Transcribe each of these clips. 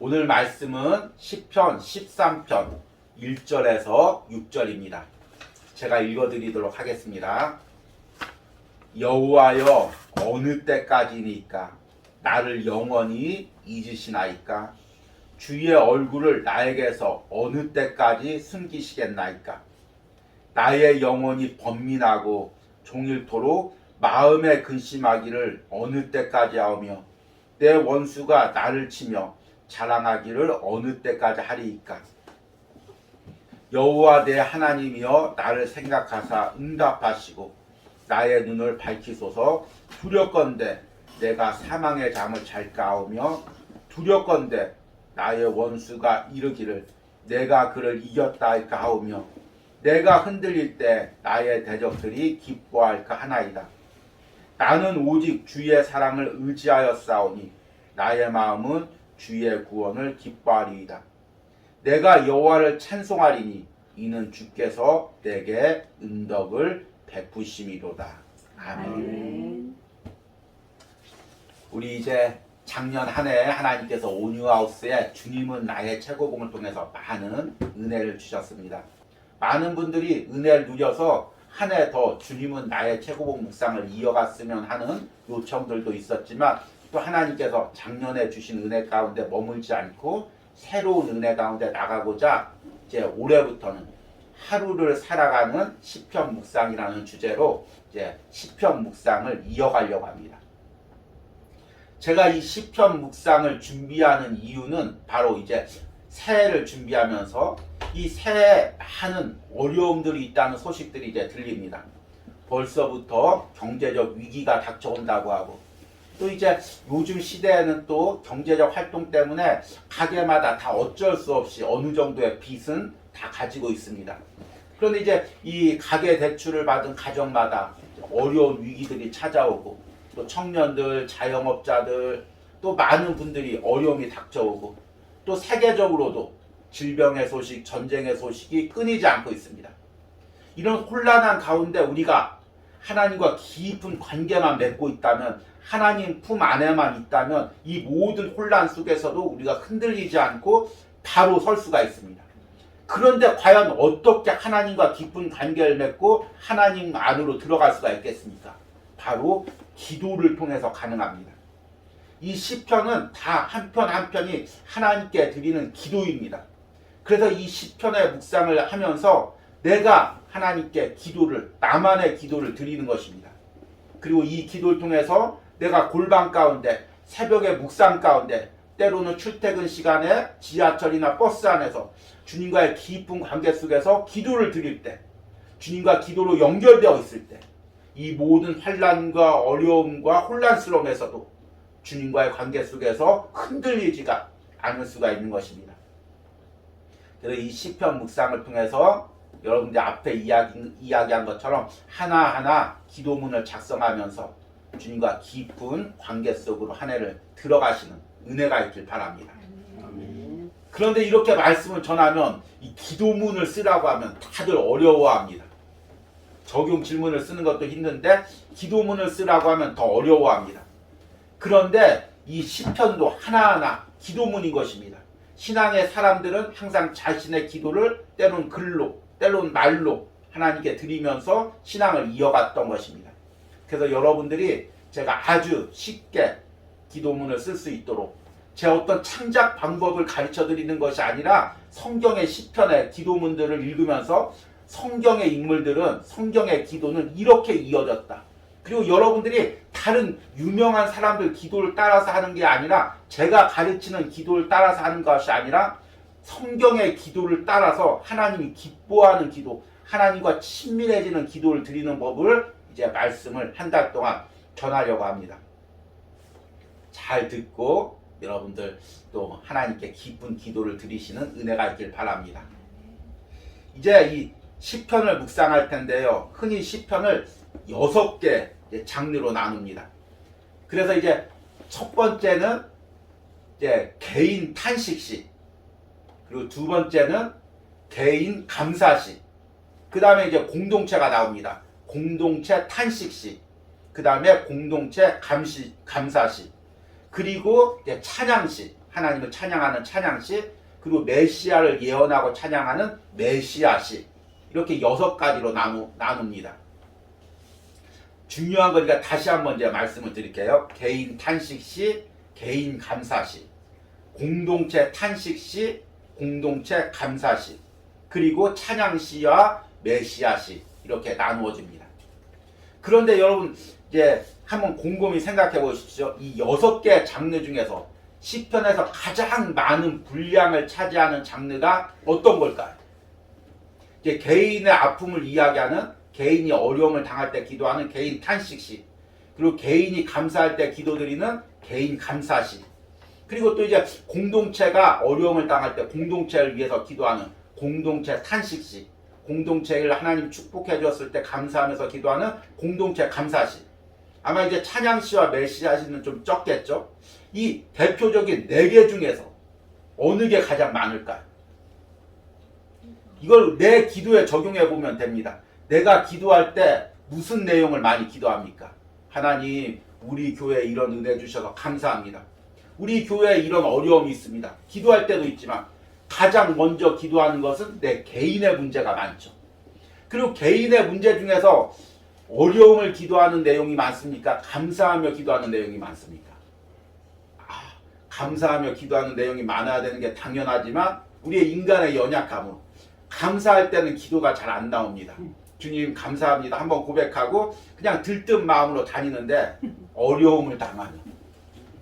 오늘 말씀은 10편 13편 1절에서 6절입니다. 제가 읽어드리도록 하겠습니다. 여호와여 어느 때까지니까 나를 영원히 잊으시나이까 주의 얼굴을 나에게서 어느 때까지 숨기시겠나이까 나의 영혼이 번민하고 종일토록 마음에 근심하기를 어느 때까지 하오며 내 원수가 나를 치며 자랑하기를 어느 때까지 하리이까 여호와 내 하나님이여 나를 생각하사 응답하시고 나의 눈을 밝히소서 두렵건대 내가 사망의 잠을 잘까오며 두렵건대 나의 원수가 이르기를 내가 그를 이겼다 할까 하오며 내가 흔들릴 때 나의 대적들이 기뻐할까 하나이다. 나는 오직 주의 사랑을 의지하여 싸우니 나의 마음은 주의 구원을 기뻐하리이다. 내가 여호와를 찬송하리니 이는 주께서 내게 은덕을 베푸심이로다. 아멘. 아멘. 우리 이제 작년 한 해 하나님께서 온유하우스에 주님은 나의 최고봉을 통해서 많은 은혜를 주셨습니다. 많은 분들이 은혜를 누려서 한 해 더 주님은 나의 최고봉 묵상을 이어갔으면 하는 요청들도 있었지만 또 하나님께서 작년에 주신 은혜 가운데 머물지 않고 새로운 은혜 가운데 나가고자 이제 올해부터는 하루를 살아가는 시편 묵상이라는 주제로 이제 시편 묵상을 이어가려고 합니다. 제가 이 시편 묵상을 준비하는 이유는 바로 이제 새해를 준비하면서 이 새해에 많은 어려움들이 있다는 소식들이 이제 들립니다. 벌써부터 경제적 위기가 닥쳐온다고 하고 또 이제 요즘 시대에는 또 경제적 활동 때문에 가게마다 다 어쩔 수 없이 어느 정도의 빚은 다 가지고 있습니다. 그런데 이제 이 가계 대출을 받은 가정마다 어려운 위기들이 찾아오고 또 청년들, 자영업자들 또 많은 분들이 어려움이 닥쳐오고 또 세계적으로도 질병의 소식, 전쟁의 소식이 끊이지 않고 있습니다. 이런 혼란한 가운데 우리가 하나님과 깊은 관계만 맺고 있다면 하나님 품 안에만 있다면 이 모든 혼란 속에서도 우리가 흔들리지 않고 바로 설 수가 있습니다. 그런데 과연 어떻게 하나님과 깊은 관계를 맺고 하나님 안으로 들어갈 수가 있겠습니까? 바로 기도를 통해서 가능합니다. 이 시편은 다 한편 한 편이 하나님께 드리는 기도입니다. 그래서 이 시편의 묵상을 하면서 내가 하나님께 기도를 나만의 기도를 드리는 것입니다. 그리고 이 기도를 통해서 내가 골방 가운데 새벽의 묵상 가운데 때로는 출퇴근 시간에 지하철이나 버스 안에서 주님과의 깊은 관계 속에서 기도를 드릴 때 주님과 기도로 연결되어 있을 때 이 모든 환란과 어려움과 혼란스러움에서도 주님과의 관계 속에서 흔들리지가 않을 수가 있는 것입니다. 그래서 이 시편 묵상을 통해서 여러분들 앞에 이야기, 이야기한 것처럼 하나하나 기도문을 작성하면서 주님과 깊은 관계 속으로 한 해를 들어가시는 은혜가 있길 바랍니다. 그런데 이렇게 말씀을 전하면 이 기도문을 쓰라고 하면 다들 어려워합니다. 적용 질문을 쓰는 것도 힘든데 기도문을 쓰라고 하면 더 어려워합니다. 그런데 이 시편도 하나하나 기도문인 것입니다. 신앙의 사람들은 항상 자신의 기도를 때론 글로, 때론 말로 하나님께 드리면서 신앙을 이어갔던 것입니다. 그래서 여러분들이 제가 아주 쉽게 기도문을 쓸 수 있도록 제 어떤 창작 방법을 가르쳐 드리는 것이 아니라 성경의 시편의 기도문들을 읽으면서 성경의 인물들은 성경의 기도는 이렇게 이어졌다. 그리고 여러분들이 다른 유명한 사람들 기도를 따라서 하는 게 아니라 제가 가르치는 기도를 따라서 하는 것이 아니라 성경의 기도를 따라서 하나님이 기뻐하는 기도, 하나님과 친밀해지는 기도를 드리는 법을 이제 말씀을 한 달 동안 전하려고 합니다. 잘 듣고 여러분들 또 하나님께 기쁜 기도를 드리시는 은혜가 있길 바랍니다. 이제 이 시편을 묵상할 텐데요. 흔히 시편을 여섯 개 장르로 나눕니다. 그래서 이제 첫 번째는 이제 개인 탄식시, 그리고 두 번째는 개인 감사시, 그 다음에 이제 공동체가 나옵니다. 공동체 탄식시, 그 다음에 공동체 감시, 감사시, 그리고 찬양시 하나님을 찬양하는 찬양시 그리고 메시아를 예언하고 찬양하는 메시아시 이렇게 여섯 가지로 나누, 나눕니다. 중요한 거니까 다시 한번 이제 말씀을 드릴게요. 개인 탄식시, 개인 감사시, 공동체 탄식시, 공동체 감사시, 그리고 찬양시와 메시아시 이렇게 나누어집니다. 그런데 여러분 이제 한번 곰곰이 생각해 보십시오. 이 여섯 개 장르 중에서 시편에서 가장 많은 분량을 차지하는 장르가 어떤 걸까요? 이제 개인의 아픔을 이야기하는 개인이 어려움을 당할 때 기도하는 개인 탄식시 그리고 개인이 감사할 때 기도드리는 개인 감사시 그리고 또 이제 공동체가 어려움을 당할 때 공동체를 위해서 기도하는 공동체 탄식시 공동체를 하나님 축복해 주었을 때 감사하면서 기도하는 공동체 감사시 아마 이제 찬양시와 메시아시는 좀 적겠죠 이 대표적인 네 개 중에서 어느 게 가장 많을까요? 이걸 내 기도에 적용해 보면 됩니다. 내가 기도할 때 무슨 내용을 많이 기도합니까? 하나님, 우리 교회에 이런 은혜 주셔서 감사합니다. 우리 교회에 이런 어려움이 있습니다. 기도할 때도 있지만 가장 먼저 기도하는 것은 내 개인의 문제가 많죠. 그리고 개인의 문제 중에서 어려움을 기도하는 내용이 많습니까? 감사하며 기도하는 내용이 많습니까? 아, 감사하며 기도하는 내용이 많아야 되는 게 당연하지만 우리의 인간의 연약함으로 감사할 때는 기도가 잘 안 나옵니다. 주님 감사합니다. 한번 고백하고 그냥 들뜬 마음으로 다니는데 어려움을 당하면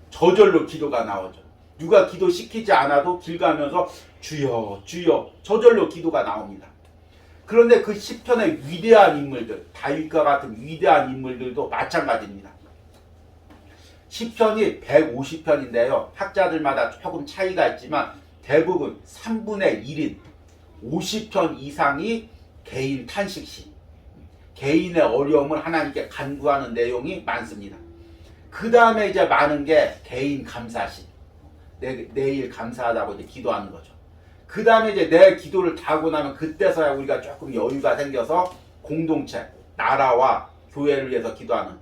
저절로 기도가 나오죠. 누가 기도 시키지 않아도 길 가면서 주여 주여 저절로 기도가 나옵니다. 그런데 그 시편의 위대한 인물들 다윗과 같은 위대한 인물들도 마찬가지입니다. 시편이 150편인데요. 학자들마다 조금 차이가 있지만 대부분 3분의 1인 50편 이상이 개인 탄식시, 개인의 어려움을 하나님께 간구하는 내용이 많습니다. 그 다음에 이제 많은 게 개인 감사시, 내, 내일 감사하다고 이제 기도하는 거죠. 그 다음에 이제 내 기도를 다 하고 나면 그때서야 우리가 조금 여유가 생겨서 공동체, 나라와 교회를 위해서 기도하는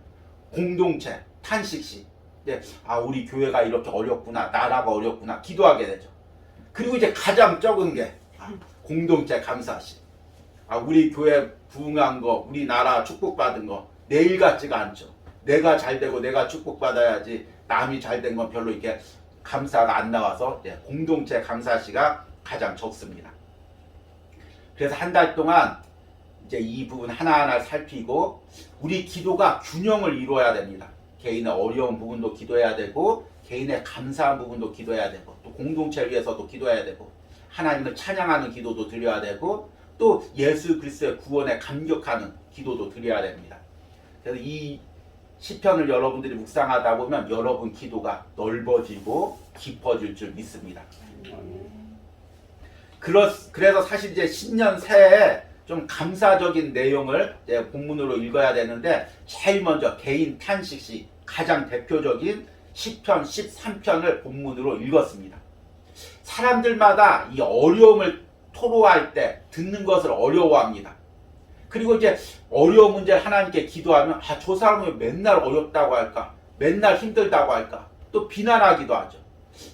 공동체, 탄식시. 이제 아 우리 교회가 이렇게 어렵구나, 나라가 어렵구나 기도하게 되죠. 그리고 이제 가장 적은 게 아, 공동체 감사시. 아, 우리 교회 부흥한 거, 우리 나라 축복받은 거 내일 같지가 않죠. 내가 잘 되고 내가 축복받아야지 남이 잘 된 건 별로 이렇게 감사가 안 나와서 예, 공동체 감사 시가 가장 적습니다. 그래서 한 달 동안 이제 이 부분 하나하나 살피고 우리 기도가 균형을 이루어야 됩니다. 개인의 어려운 부분도 기도해야 되고 개인의 감사한 부분도 기도해야 되고 또 공동체를 위해서도 기도해야 되고 하나님을 찬양하는 기도도 드려야 되고 또 예수 그리스도의 구원에 감격하는 기도도 드려야 됩니다. 그래서 이 시편을 여러분들이 묵상하다 보면 여러분 기도가 넓어지고 깊어질 줄 믿습니다. 그렇, 그래서 사실 이제 신년 새해에 좀 감사적인 내용을 본문으로 읽어야 되는데 제일 먼저 개인 탄식시 가장 대표적인 시편 13편을 본문으로 읽었습니다. 사람들마다 이 어려움을 토로할 때 듣는 것을 어려워합니다. 그리고 이제 어려운 문제를 하나님께 기도하면 아, 저 사람은 왜 맨날 어렵다고 할까? 맨날 힘들다고 할까? 또 비난하기도 하죠.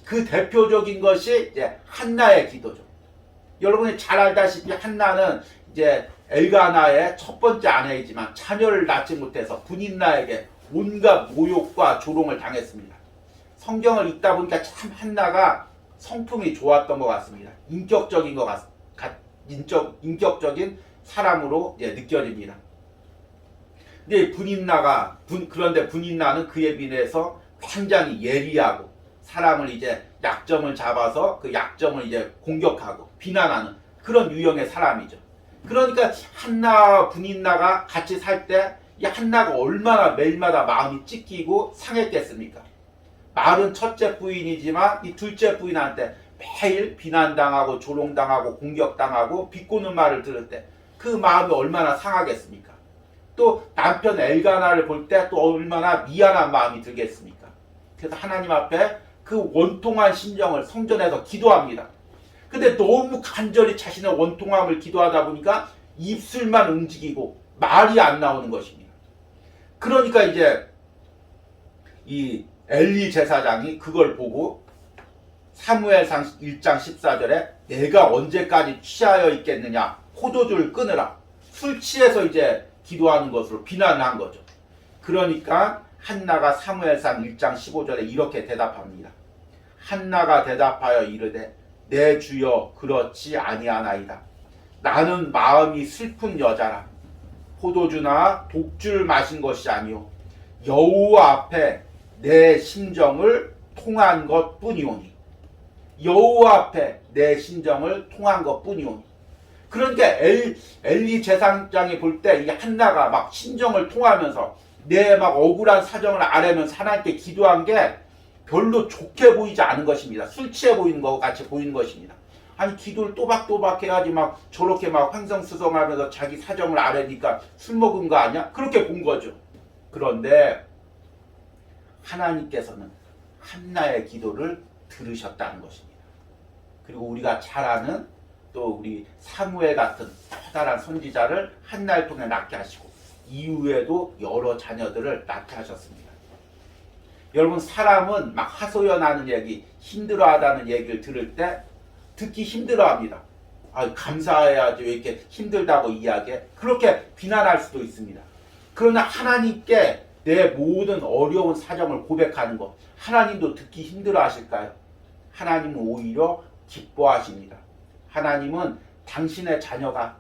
그 대표적인 것이 이제 한나의 기도죠. 여러분이 잘 알다시피 한나는 이제 엘가나의 첫 번째 아내이지만 자녀를 낳지 못해서 분인나에게 온갖 모욕과 조롱을 당했습니다. 성경을 읽다 보니까 참 한나가 성품이 좋았던 것 같습니다. 인격적인 것 같, 같 인적, 인격적인 사람으로 이제 느껴집니다. 근데 분인나가 분, 그런데 분인나는 그에 비해서 굉장히 예리하고 사람을 이제 약점을 잡아서 그 약점을 이제 공격하고 비난하는 그런 유형의 사람이죠. 그러니까 한나 분인나가 같이 살 때 이 한나가 얼마나 매일마다 마음이 찢기고 상했겠습니까? 말은 첫째 부인이지만 이 둘째 부인한테 매일 비난당하고 조롱당하고 공격당하고 비꼬는 말을 들을 때 그 마음이 얼마나 상하겠습니까? 또 남편 엘가나를 볼 때 또 얼마나 미안한 마음이 들겠습니까? 그래서 하나님 앞에 그 원통한 심정을 성전에서 기도합니다. 근데 너무 간절히 자신의 원통함을 기도하다 보니까 입술만 움직이고 말이 안 나오는 것입니다. 그러니까 이제 이 엘리 제사장이 그걸 보고 사무엘상 1장 14절에 내가 언제까지 취하여 있겠느냐 포도주를 끊으라 술 취해서 이제 기도하는 것으로 비난을 한 거죠. 그러니까 한나가 사무엘상 1장 15절에 이렇게 대답합니다. 한나가 대답하여 이르되 내 주여 그렇지 아니하나이다. 나는 마음이 슬픈 여자라. 포도주나 독주를 마신 것이 아니요 여호와 앞에 내 심정을 통한 것뿐이오니 여호와 앞에 내 심정을 통한 것뿐이오니 그러니까 엘, 엘리 제사장이 볼 때 이 한나가 막 심정을 통하면서 내 막 억울한 사정을 아뢰면서 하나님께 기도한 게 별로 좋게 보이지 않은 것입니다. 술 취해 보이는 것 같이 보이는 것입니다. 아니 기도를 또박또박 해야지 막 저렇게 막 황성수성하면서 자기 사정을 아뢰니까 술 먹은 거 아니야? 그렇게 본 거죠. 그런데 하나님께서는 한나의 기도를 들으셨다는 것입니다. 그리고 우리가 잘 아는 또 우리 사무엘 같은 커다란 선지자를 한나를 통해 낳게 하시고 이후에도 여러 자녀들을 낳게 하셨습니다. 여러분 사람은 막 하소연하는 얘기, 힘들어하다는 얘기를 들을 때 듣기 힘들어합니다. 아 감사해야지 왜 이렇게 힘들다고 이야기해? 그렇게 비난할 수도 있습니다. 그러나 하나님께 내 모든 어려운 사정을 고백하는 것 하나님도 듣기 힘들어 하실까요? 하나님은 오히려 기뻐하십니다. 하나님은 당신의 자녀가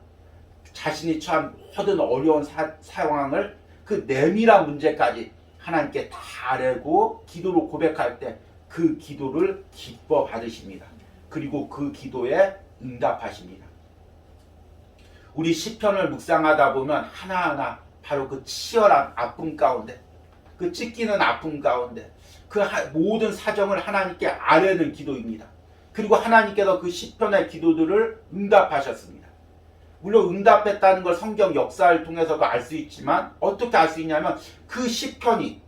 자신이 처한 모든 어려운 사, 상황을 그 내밀한 문제까지 하나님께 다 아뢰고 기도로 고백할 때 그 기도를 기뻐 받으십니다. 그리고 그 기도에 응답하십니다. 우리 시편을 묵상하다 보면 하나하나 바로 그 치열한 아픔 가운데 그 찢기는 아픔 가운데 그 하- 모든 사정을 하나님께 아뢰는 기도입니다. 그리고 하나님께서 그 시편의 기도들을 응답하셨습니다. 물론 응답했다는 걸 성경 역사를 통해서도 알 수 있지만 어떻게 알 수 있냐면 그 시편이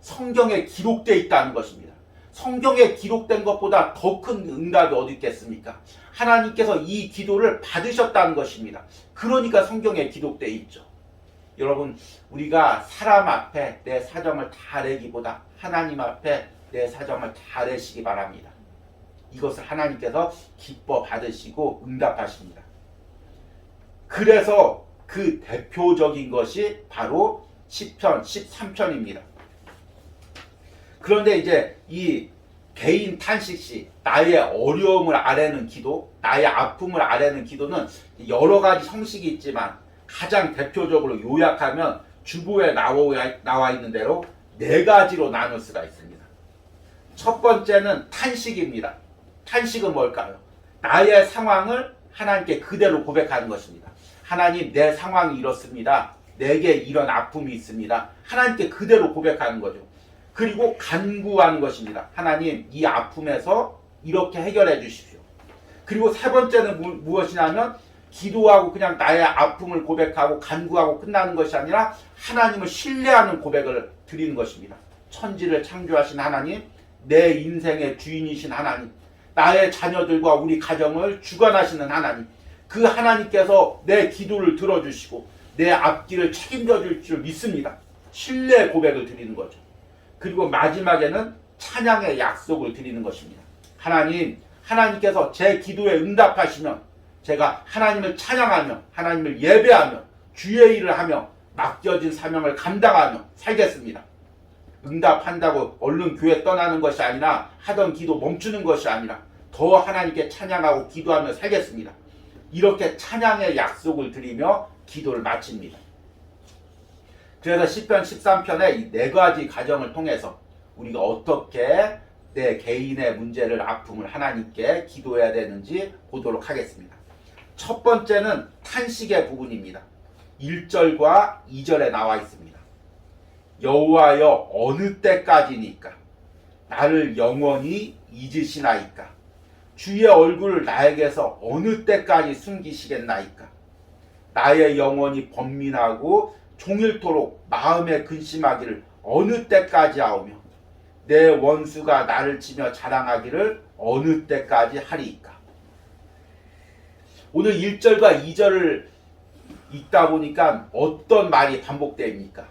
성경에 기록되어 있다는 것입니다. 성경에 기록된 것보다 더 큰 응답이 어디 있겠습니까? 하나님께서 이 기도를 받으셨다는 것입니다. 그러니까 성경에 기록되어 있죠. 여러분, 우리가 사람 앞에 내 사정을 다 내기보다 하나님 앞에 내 사정을 다 내시기 바랍니다. 이것을 하나님께서 기뻐 받으시고 응답하십니다. 그래서 그 대표적인 것이 바로 10편, 13편입니다. 그런데 이제 이 개인 탄식시 나의 어려움을 아뢰는 기도, 나의 아픔을 아뢰는 기도는 여러 가지 형식이 있지만 가장 대표적으로 요약하면 주보에 나와 있는 대로 네 가지로 나눌 수가 있습니다. 첫 번째는 탄식입니다. 탄식은 뭘까요? 나의 상황을 하나님께 그대로 고백하는 것입니다. 하나님 내 상황이 이렇습니다. 내게 이런 아픔이 있습니다. 하나님께 그대로 고백하는 거죠. 그리고 간구하는 것입니다. 하나님 이 아픔에서 이렇게 해결해 주십시오. 그리고 세 번째는 무, 무엇이냐면 기도하고 그냥 나의 아픔을 고백하고 간구하고 끝나는 것이 아니라 하나님을 신뢰하는 고백을 드리는 것입니다. 천지를 창조하신 하나님, 내 인생의 주인이신 하나님, 나의 자녀들과 우리 가정을 주관하시는 하나님, 그 하나님께서 내 기도를 들어주시고 내 앞길을 책임져 줄 줄 믿습니다. 신뢰 고백을 드리는 거죠. 그리고 마지막에는 찬양의 약속을 드리는 것입니다. 하나님, 하나님께서 제 기도에 응답하시면 제가 하나님을 찬양하며 하나님을 예배하며 주의 일을 하며 맡겨진 사명을 감당하며 살겠습니다. 응답한다고 얼른 교회 떠나는 것이 아니라 하던 기도 멈추는 것이 아니라 더 하나님께 찬양하고 기도하며 살겠습니다. 이렇게 찬양의 약속을 드리며 기도를 마칩니다. 그래서 시편 13편의 이 네 가지 가정을 통해서 우리가 어떻게 내 개인의 문제를 아픔을 하나님께 기도해야 되는지 보도록 하겠습니다. 첫 번째는 탄식의 부분입니다. 1절과 2절에 나와 있습니다. 여호와여 어느 때까지니까 나를 영원히 잊으시나이까 주의 얼굴을 나에게서 어느 때까지 숨기시겠나이까 나의 영혼이 번민하고 종일토록 마음에 근심하기를 어느 때까지 하오며 내 원수가 나를 치며 자랑하기를 어느 때까지 하리이까 오늘 1절과 2절을 읽다 보니까 어떤 말이 반복됩니까?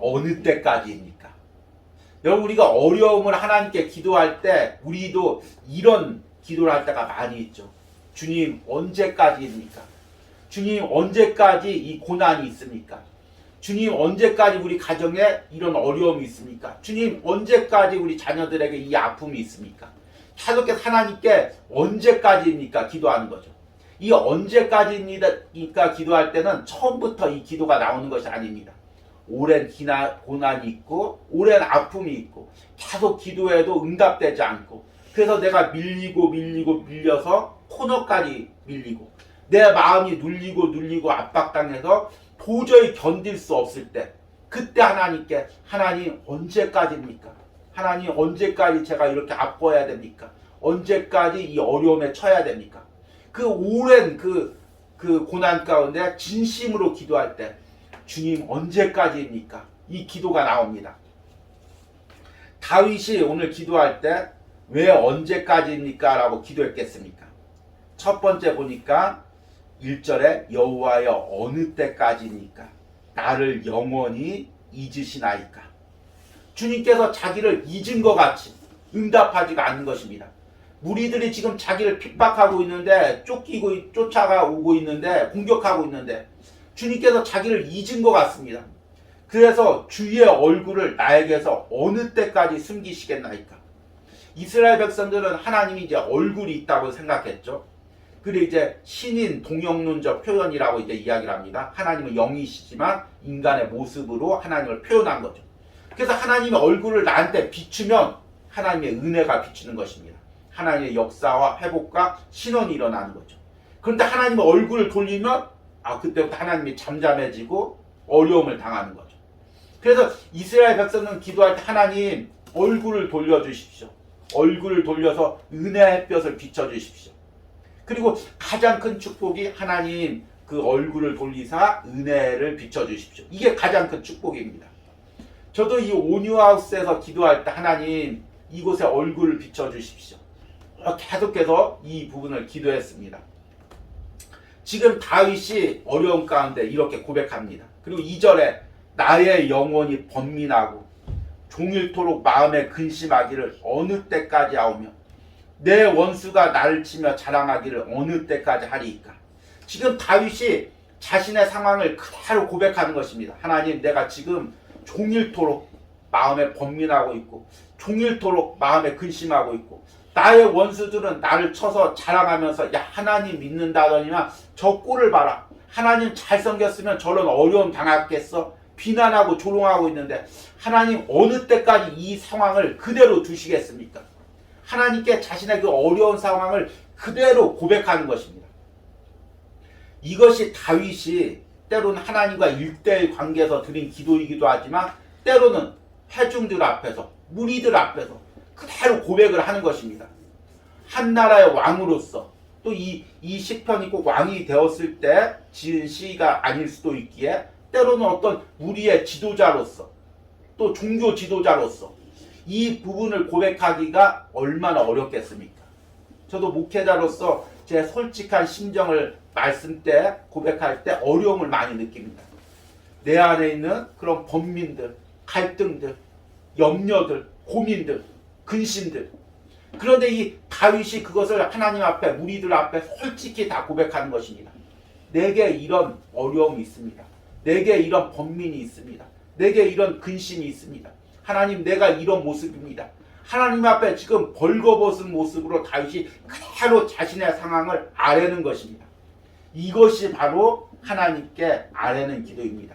어느 때까지입니까? 여러분 우리가 어려움을 하나님께 기도할 때 우리도 이런 기도를 할 때가 많이 있죠. 주님 언제까지입니까? 주님 언제까지 이 고난이 있습니까? 주님 언제까지 우리 가정에 이런 어려움이 있습니까? 주님 언제까지 우리 자녀들에게 이 아픔이 있습니까? 계속해서 하나님께 언제까지입니까? 기도하는 거죠. 이 언제까지입니까? 기도할 때는 처음부터 이 기도가 나오는 것이 아닙니다. 오랜 기나, 고난이 있고 오랜 아픔이 있고 계속 기도해도 응답되지 않고 그래서 내가 밀리고 밀리고 밀려서 코너까지 밀리고 내 마음이 눌리고 눌리고 압박당해서 도저히 견딜 수 없을 때 그때 하나님께 하나님 언제까지입니까? 하나님 언제까지 제가 이렇게 아파야 됩니까? 언제까지 이 어려움에 처해야 됩니까? 그 오랜 그, 그 고난 가운데 진심으로 기도할 때 주님 언제까지입니까? 이 기도가 나옵니다. 다윗이 오늘 기도할 때 왜 언제까지입니까? 라고 기도했겠습니까? 첫 번째 보니까 1절에 여호와여 어느 때까지입니까? 나를 영원히 잊으시나이까? 주님께서 자기를 잊은 것 같이 응답하지가 않는 것입니다. 무리들이 지금 자기를 핍박하고 있는데 쫓기고 쫓아가오고 있는데 공격하고 있는데 주님께서 자기를 잊은 것 같습니다. 그래서 주의 얼굴을 나에게서 어느 때까지 숨기시겠나이까? 이스라엘 백성들은 하나님이 이제 얼굴이 있다고 생각했죠. 그리고 이제 신인 동영론적 표현이라고 이제 이야기를 합니다. 하나님은 영이시지만 인간의 모습으로 하나님을 표현한 거죠. 그래서 하나님의 얼굴을 나한테 비추면 하나님의 은혜가 비추는 것입니다. 하나님의 역사와 회복과 신원이 일어나는 거죠. 그런데 하나님의 얼굴을 돌리면 아 그때부터 하나님이 잠잠해지고 어려움을 당하는 거죠. 그래서 이스라엘 백성은 기도할 때 하나님 얼굴을 돌려주십시오. 얼굴을 돌려서 은혜의 햇볕을 비춰주십시오. 그리고 가장 큰 축복이 하나님 그 얼굴을 돌리사 은혜를 비춰주십시오. 이게 가장 큰 축복입니다. 저도 이 온유하우스에서 기도할 때 하나님 이곳에 얼굴을 비춰주십시오. 계속해서 이 부분을 기도했습니다. 지금 다윗이 어려움 가운데 이렇게 고백합니다. 그리고 2절에 나의 영혼이 번민하고 종일토록 마음에 근심하기를 어느 때까지 하오며 내 원수가 나를 치며 자랑하기를 어느 때까지 하리이까. 지금 다윗이 자신의 상황을 그대로 고백하는 것입니다. 하나님 내가 지금 종일토록 마음에 번민하고 있고 종일토록 마음에 근심하고 있고 나의 원수들은 나를 쳐서 자랑하면서 야 하나님 믿는다더니만 저 꼴을 봐라. 하나님 잘생겼으면 저런 어려움 당했겠어. 비난하고 조롱하고 있는데 하나님 어느 때까지 이 상황을 그대로 두시겠습니까? 하나님께 자신의 그 어려운 상황을 그대로 고백하는 것입니다. 이것이 다윗이 때로는 하나님과 일대일 관계에서 드린 기도이기도 하지만 때로는 회중들 앞에서 무리들 앞에서 그대로 고백을 하는 것입니다. 한 나라의 왕으로서 또 이 이 시편이 꼭 왕이 되었을 때 지은 시가 아닐 수도 있기에 때로는 어떤 무리의 지도자로서 또 종교 지도자로서 이 부분을 고백하기가 얼마나 어렵겠습니까? 저도 목회자로서 제 솔직한 심정을 말씀 때 고백할 때 어려움을 많이 느낍니다. 내 안에 있는 그런 번민들, 갈등들, 염려들, 고민들, 근심들. 그런데 이 다윗이 그것을 하나님 앞에 무리들 앞에 솔직히 다 고백하는 것입니다. 내게 이런 어려움이 있습니다. 내게 이런 번민이 있습니다. 내게 이런 근심이 있습니다. 하나님 내가 이런 모습입니다. 하나님 앞에 지금 벌거벗은 모습으로 다윗이 그대로 자신의 상황을 아뢰는 것입니다. 이것이 바로 하나님께 아뢰는 기도입니다.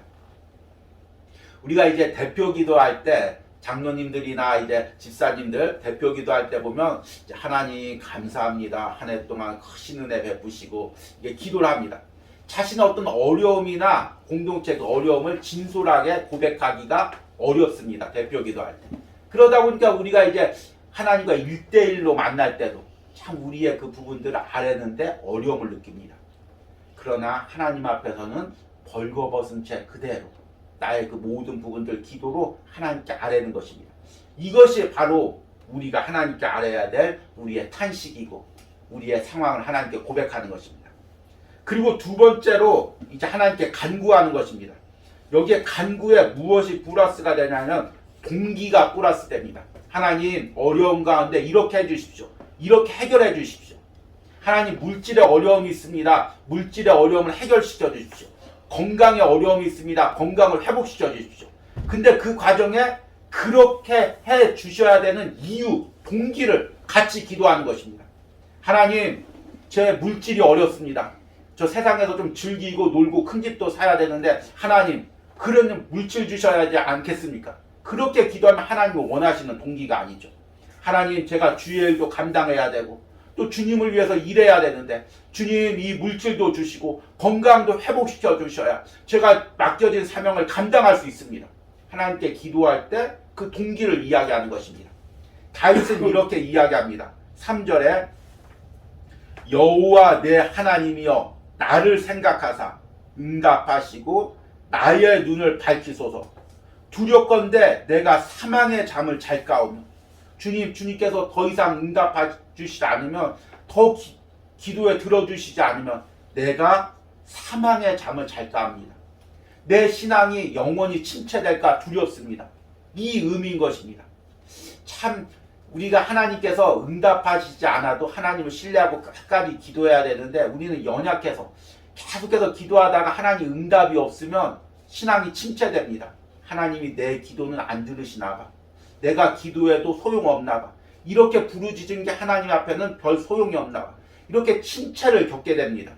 우리가 이제 대표 기도할 때 장로님들이나 이제 집사님들 대표 기도할 때 보면 하나님 감사합니다. 한 해 동안 크신 은혜 베푸시고 이게 기도를 합니다. 자신의 어떤 어려움이나 공동체 그 어려움을 진솔하게 고백하기가 어렵습니다. 대표 기도할 때. 그러다 보니까 우리가 이제 하나님과 일대일로 만날 때도 참 우리의 그 부분들을 아뢰는데 어려움을 느낍니다. 그러나 하나님 앞에서는 벌거벗은 채 그대로 나의 그 모든 부분들 기도로 하나님께 아뢰는 것입니다. 이것이 바로 우리가 하나님께 아뢰야 될 우리의 탄식이고 우리의 상황을 하나님께 고백하는 것입니다. 그리고 두 번째로 이제 하나님께 간구하는 것입니다. 여기에 간구에 무엇이 플러스가 되냐면 동기가 플러스 됩니다. 하나님 어려운 가운데 이렇게 해주십시오. 이렇게 해결해 주십시오. 하나님 물질의 어려움이 있습니다. 물질의 어려움을 해결시켜 주십시오. 건강에 어려움이 있습니다. 건강을 회복시켜 주십시오. 근데 그 과정에 그렇게 해 주셔야 되는 이유, 동기를 같이 기도하는 것입니다. 하나님, 제 물질이 어렵습니다. 저 세상에서 좀 즐기고 놀고 큰 집도 사야 되는데 하나님, 그런 물질 주셔야 하지 않겠습니까? 그렇게 기도하면 하나님이 원하시는 동기가 아니죠. 하나님, 제가 주의 일도 감당해야 되고 또 주님을 위해서 일해야 되는데 주님 이 물질도 주시고 건강도 회복시켜 주셔야 제가 맡겨진 사명을 감당할 수 있습니다. 하나님께 기도할 때 그 동기를 이야기하는 것입니다. 다윗은 이렇게 이야기합니다. 3절에 여호와 내 하나님이여 나를 생각하사 응답하시고 나의 눈을 밝히소서 두렵건대 내가 사망의 잠을 잘까오며 주님 주님께서 더 이상 응답해 주시지 않으면 더 기, 기도에 들어주시지 않으면 내가 사망의 잠을 잘까 합니다. 내 신앙이 영원히 침체될까 두렵습니다. 이 의미인 것입니다. 참 우리가 하나님께서 응답하시지 않아도 하나님을 신뢰하고 끝까지 기도해야 되는데 우리는 연약해서 계속해서 기도하다가 하나님 응답이 없으면 신앙이 침체됩니다. 하나님이 내 기도는 안 들으시나 봐. 내가 기도해도 소용없나 봐. 이렇게 부르짖은 게 하나님 앞에는 별 소용이 없나 봐. 이렇게 침체를 겪게 됩니다.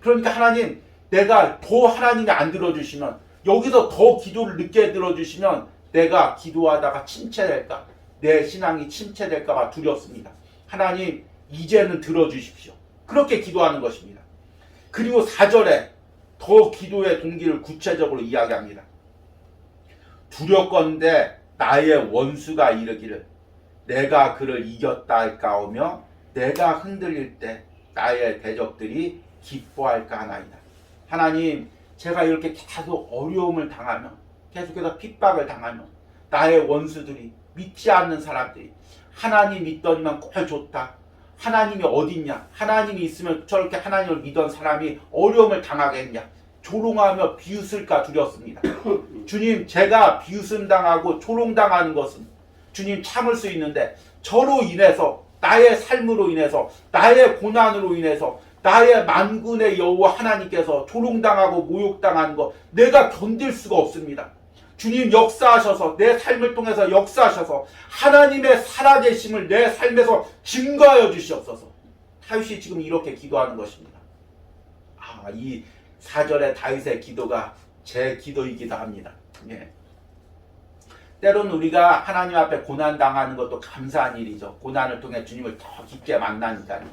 그러니까 하나님 내가 더 하나님이 안 들어주시면 여기서 더 기도를 늦게 들어주시면 내가 기도하다가 침체될까 내 신앙이 침체될까봐 두렵습니다. 하나님 이제는 들어주십시오. 그렇게 기도하는 것입니다. 그리고 4절에 더 기도의 동기를 구체적으로 이야기합니다. 두렵건대 나의 원수가 이르기를 내가 그를 이겼다 할까오며 내가 흔들릴 때 나의 대적들이 기뻐할까 하나이다. 하나님 제가 이렇게 계속 어려움을 당하며 계속해서 핍박을 당하며 나의 원수들이 믿지 않는 사람들이 하나님 믿더니만 꼴 좋다. 하나님이 어딨냐? 하나님이 있으면 저렇게 하나님을 믿던 사람이 어려움을 당하게 했냐? 조롱하며 비웃을까 두렵습니다. 주님, 제가 비웃음 당하고 조롱당하는 것은 주님 참을 수 있는데 저로 인해서 나의 삶으로 인해서 나의 고난으로 인해서 나의 만군의 여호와 하나님께서 조롱당하고 모욕당하는 것 내가 견딜 수가 없습니다. 주님 역사하셔서 내 삶을 통해서 역사하셔서 하나님의 살아계심을 내 삶에서 증거하여 주시옵소서. 다윗이 지금 이렇게 기도하는 것입니다. 아, 이 4절의 다윗의 기도가 제 기도이기도 합니다. 예. 때로는 우리가 하나님 앞에 고난 당하는 것도 감사한 일이죠. 고난을 통해 주님을 더 깊게 만나니까요.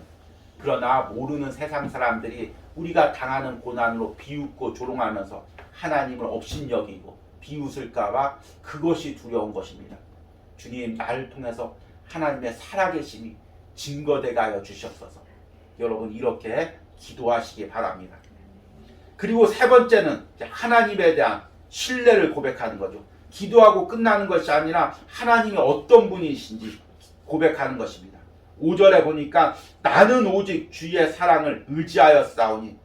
그러나 모르는 세상 사람들이 우리가 당하는 고난으로 비웃고 조롱하면서 하나님을 업신여기고 비웃을까봐 그것이 두려운 것입니다. 주님 나를 통해서 하나님의 살아계심이 증거되게 하여 주시옵소서. 여러분 이렇게 기도하시기 바랍니다. 그리고 세 번째는 하나님에 대한 신뢰를 고백하는 거죠. 기도하고 끝나는 것이 아니라 하나님이 어떤 분이신지 고백하는 것입니다. 5절에 보니까 나는 오직 주의 사랑을 의지하여 싸우니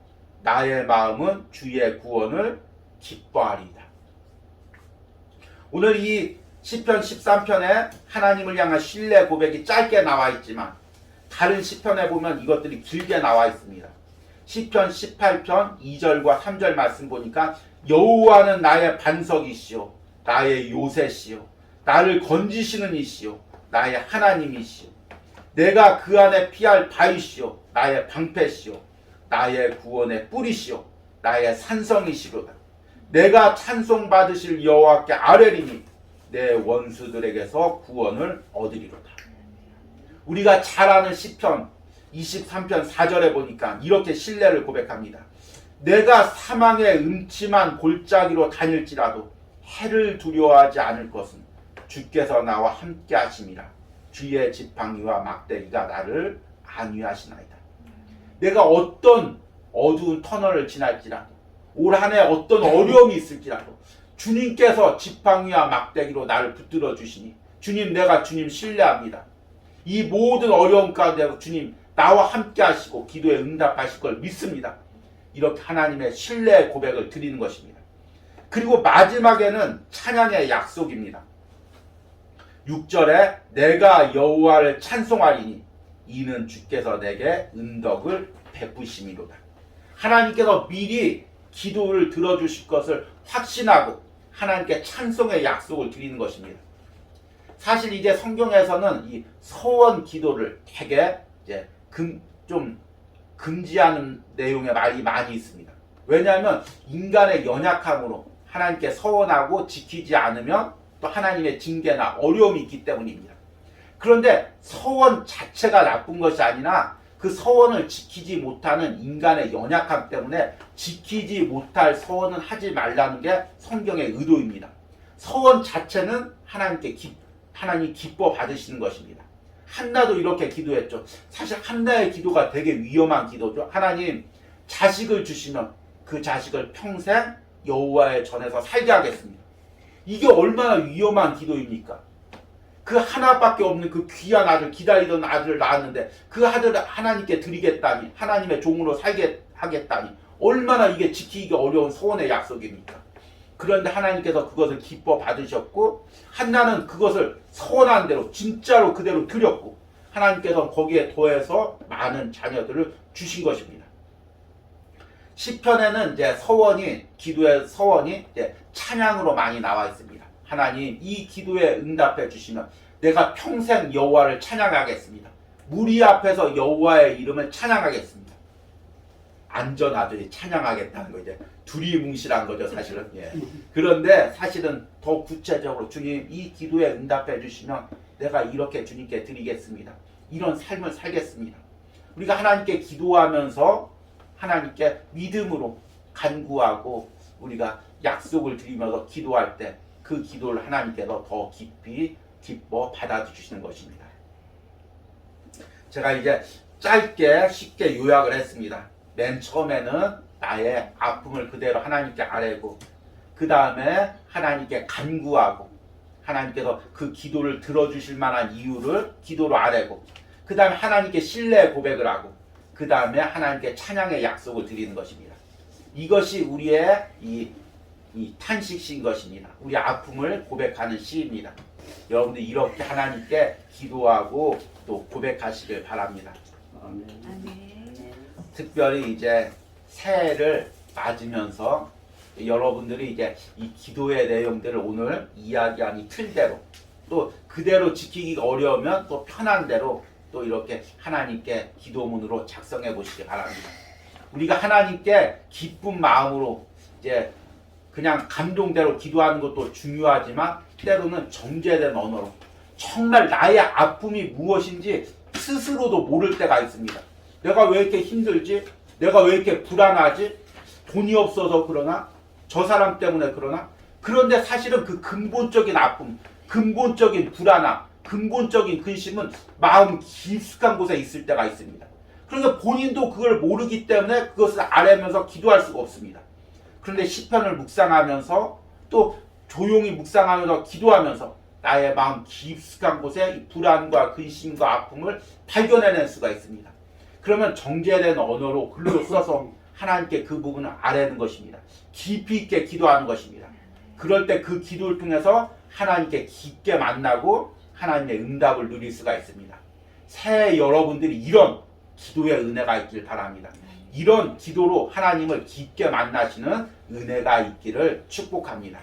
나의 마음은 주의 구원을 기뻐하리이다. 오늘 이 시편 13편에 하나님을 향한 신뢰 고백이 짧게 나와 있지만 다른 시편에 보면 이것들이 길게 나와 있습니다. 시편 18편 2절과 3절 말씀 보니까 여호와는 나의 반석이시요 나의 요새시요 나를 건지시는 이시요 나의 하나님이시요 내가 그 안에 피할 바위시요 나의 방패시요 나의 구원의 뿌리시요 나의 산성이시로다. 내가 찬송 받으실 여호와께 아뢰리니 내 원수들에게서 구원을 얻으리로다. 우리가 잘 아는 시편 23편 4절에 보니까 이렇게 신뢰를 고백합니다. 내가 사망의 음침한 골짜기로 다닐지라도 해를 두려워하지 않을 것은 주께서 나와 함께 하심이라 주의 지팡이와 막대기가 나를 안위하시나이다. 내가 어떤 어두운 터널을 지날지라도 올 한해 어떤 어려움이 있을지라도 주님께서 지팡이와 막대기로 나를 붙들어 주시니 주님 내가 주님 신뢰합니다. 이 모든 어려움 가운데 주님 나와 함께 하시고 기도에 응답하실 걸 믿습니다. 이렇게 하나님의 신뢰 고백을 드리는 것입니다. 그리고 마지막에는 찬양의 약속입니다. 6절에 내가 여호와를 찬송하리니 이는 주께서 내게 은덕을 베푸심이로다. 하나님께서 미리 기도를 들어주실 것을 확신하고 하나님께 찬송의 약속을 드리는 것입니다. 사실 이제 성경에서는 이 서원 기도를 되게 이제 금, 좀 금지하는 내용의 말이 많이 있습니다. 왜냐하면 인간의 연약함으로 하나님께 서원하고 지키지 않으면 또 하나님의 징계나 어려움이 있기 때문입니다. 그런데 서원 자체가 나쁜 것이 아니라 그 서원을 지키지 못하는 인간의 연약함 때문에 지키지 못할 서원은 하지 말라는 게 성경의 의도입니다. 서원 자체는 하나님께 기, 하나님 기뻐 받으시는 것입니다. 한나도 이렇게 기도했죠. 사실 한나의 기도가 되게 위험한 기도죠. 하나님 자식을 주시면 그 자식을 평생 여호와의 전에서 살게 하겠습니다. 이게 얼마나 위험한 기도입니까? 그 하나밖에 없는 그 귀한 아들 기다리던 아들을 낳았는데 그 아들을 하나님께 드리겠다니 하나님의 종으로 살게 하겠다니 얼마나 이게 지키기가 어려운 소원의 약속입니까? 그런데 하나님께서 그것을 기뻐 받으셨고 한나는 그것을 서원한 대로 진짜로 그대로 드렸고 하나님께서 거기에 더해서 많은 자녀들을 주신 것입니다. 시편에는 이제 서원이 기도의 서원이 찬양으로 많이 나와 있습니다. 하나님 이 기도에 응답해 주시면 내가 평생 여호와를 찬양하겠습니다. 무리 앞에서 여호와의 이름을 찬양하겠습니다. 안전하더니 찬양하겠다는 거 이제 두리뭉실한 거죠 사실은. 예. 그런데 사실은 더 구체적으로 주님 이 기도에 응답해 주시면 내가 이렇게 주님께 드리겠습니다. 이런 삶을 살겠습니다. 우리가 하나님께 기도하면서 하나님께 믿음으로 간구하고 우리가 약속을 드리면서 기도할 때 그 기도를 하나님께서 더 깊이 기뻐 받아주시는 것입니다. 제가 이제 짧게 쉽게 요약을 했습니다. 맨 처음에는 나의 아픔을 그대로 하나님께 아뢰고 그 다음에 하나님께 간구하고 하나님께서 그 기도를 들어주실 만한 이유를 기도로 아뢰고 그 다음에 하나님께 신뢰 고백을 하고 그 다음에 하나님께 찬양의 약속을 드리는 것입니다. 이것이 우리의 이, 이 탄식시인 것입니다. 우리 아픔을 고백하는 시입니다. 여러분들 이렇게 하나님께 기도하고 또 고백하시길 바랍니다. 아멘. 아멘. 특별히 이제 새해를 맞으면서 여러분들이 이제 이 기도의 내용들을 오늘 이야기한 이 틀대로 또 그대로 지키기가 어려우면 또 편한 대로 또 이렇게 하나님께 기도문으로 작성해 보시기 바랍니다. 우리가 하나님께 기쁜 마음으로 이제 그냥 감동대로 기도하는 것도 중요하지만 때로는 정제된 언어로 정말 나의 아픔이 무엇인지 스스로도 모를 때가 있습니다. 내가 왜 이렇게 힘들지? 내가 왜 이렇게 불안하지? 돈이 없어서 그러나? 저 사람 때문에 그러나? 그런데 사실은 그 근본적인 아픔, 근본적인 불안함, 근본적인 근심은 마음 깊숙한 곳에 있을 때가 있습니다. 그러니까 본인도 그걸 모르기 때문에 그것을 알면서 기도할 수가 없습니다. 그런데 시편을 묵상하면서 또 조용히 묵상하면서 기도하면서 나의 마음 깊숙한 곳에 이 불안과 근심과 아픔을 발견해낼 수가 있습니다. 그러면 정제된 언어로 글로 써서 하나님께 그 부분을 아뢰는 것입니다. 깊이 있게 기도하는 것입니다. 그럴 때 그 기도를 통해서 하나님께 깊게 만나고 하나님의 응답을 누릴 수가 있습니다. 새해 여러분들이 이런 기도의 은혜가 있길 바랍니다. 이런 기도로 하나님을 깊게 만나시는 은혜가 있기를 축복합니다.